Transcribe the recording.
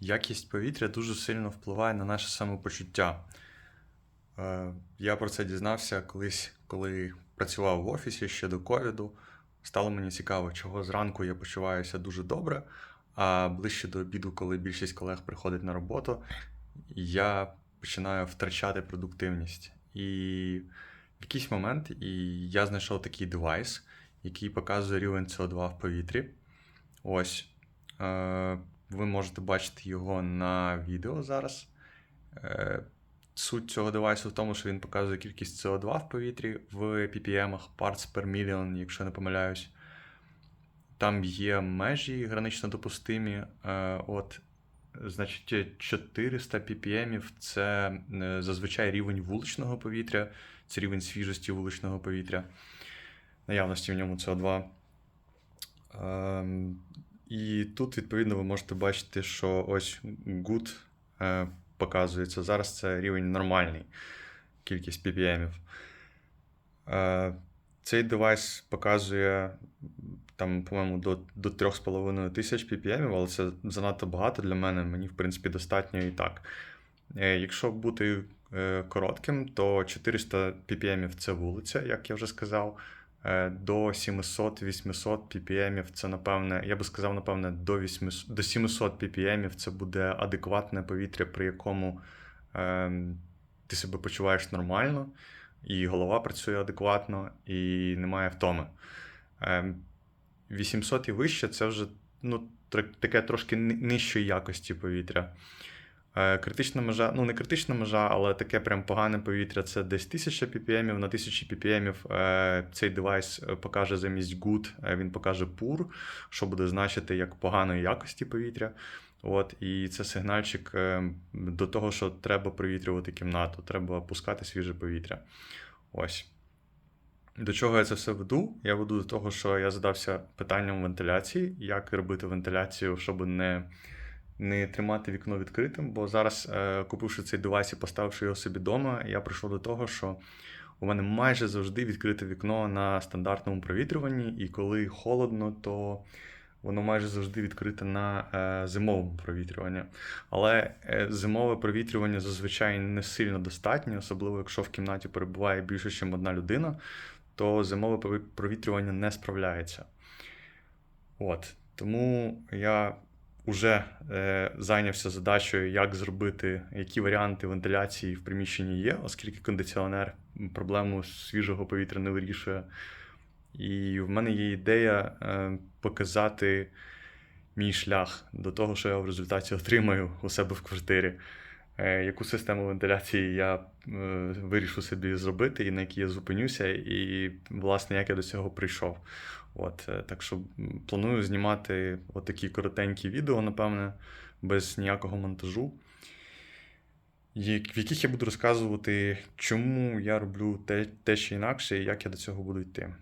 Якість повітря дуже сильно впливає на наше самопочуття. Е, Я про це дізнався колись, коли працював в офісі ще до ковіду. Стало мені цікаво, чого зранку я почуваюся дуже добре, а ближче до обіду, коли більшість колег приходить на роботу, я починаю втрачати продуктивність. І в якийсь момент я знайшов такий девайс, який показує рівень СО2 в повітрі. Ось. Ви можете бачити його на відео зараз. Е, Суть цього девайсу в тому, що він показує кількість СО2 в повітрі в ppm parts per million, якщо не помиляюсь. Там є межі гранично допустимі. Е, От, значить, 400 ppm це е, зазвичай рівень вуличного повітря, це рівень свіжості вуличного повітря, наявності в ньому СО2. Ем, І тут, відповідно, ви можете бачити, що ось good е, показується. Зараз це рівень нормальний, кількість ppm. Е, Цей девайс показує там, по-моєму, до, до 3,5 тисяч ppm, але це занадто багато для мене. Мені, в принципі, достатньо і так. Е, Якщо бути коротким, то 400 ppm це вулиця, як я вже сказав. Е, До 700-800 ppm це, напевне, я би сказав, напевне, до 800, до 700 ppm це буде адекватне повітря, при якому е, ти себе почуваєш нормально, і голова працює адекватно, і немає втоми. Е, 800 і вище це вже ну, таке трошки нижчої якості повітря. Е, Критична межа, ну не критична межа, але таке прям погане повітря це десь 1000 ppm. На 1000 ppm е, цей девайс е, покаже замість good, він покаже pur, що буде значити як поганої якості повітря. От, і це сигнальчик до того, що треба провітрювати кімнату, треба пускати свіже повітря. Ось. До чого я це все веду? Я веду до того, що я задався питанням вентиляції, як робити вентиляцію, щоб не, не тримати вікно відкритим. Бо зараз, е, купивши цей девайс і поставивши його собі вдома, я прийшов до того, що у мене майже завжди відкрите вікно на стандартному провітрюванні, і коли холодно, то воно майже завжди відкрите на е, зимовому провітрюванні. Але е, зимове провітрювання зазвичай не сильно достатньо, особливо якщо в кімнаті перебуває більше, ніж одна людина, то зимове провітрювання не справляється. От. Тому я вже е, зайнявся задачею, як зробити, які варіанти вентиляції в приміщенні є, оскільки кондиціонер проблему свіжого повітря не вирішує. І в мене є ідея е, показати мій шлях до того, що я в результаті отримаю у себе в квартирі. Е, Яку систему вентиляції я е, вирішу собі зробити, і на якій я зупинюся, і, власне, як я до цього прийшов. От, е, так що планую знімати отакі коротенькі відео, напевне, без ніякого монтажу, в яких я буду розказувати, чому я роблю те, те чи інакше, і як я до цього буду йти.